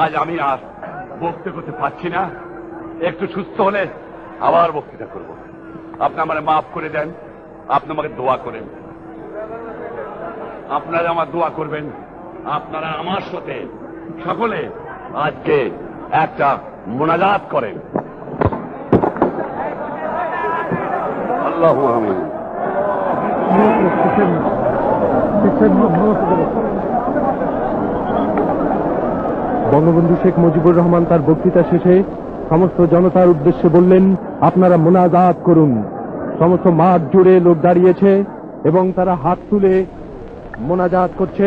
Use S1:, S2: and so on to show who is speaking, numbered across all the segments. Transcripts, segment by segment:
S1: আজ আমি আর বক্তৃতা করতে পারছি না। একটু সুস্থ হলে আবার বক্তৃতা করব। আপনি আমাকে মাফ করে দেন, আপনি আমাকে দোয়া করেন। আপনারা আমার দোয়া করবেন, আপনারা আমার সাথে সকলে আজকে একটা মোনাজাত করেন। আল্লাহ আমিন।
S2: বঙ্গবন্ধু শেখ মুজিবুর রহমান তার বক্তৃতা শেষে সমস্ত জনতার উদ্দেশ্যে বললেন, আপনারা মোনাজাত করুন। সমস্ত মাঠ জুড়ে লোক দাঁড়িয়েছে এবং তারা হাত তুলে মোনাজাত করছে।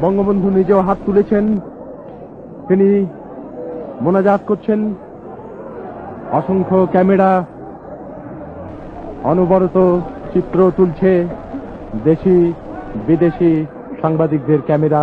S2: বঙ্গবন্ধু নিজেও হাত তুলেছেন, তিনি মোনাজাত করছেন। অসংখ্য ক্যামেরা, অনবরত চিত্র তুলছে দেশি বিদেশি সাংবাদিকদের ক্যামেরা।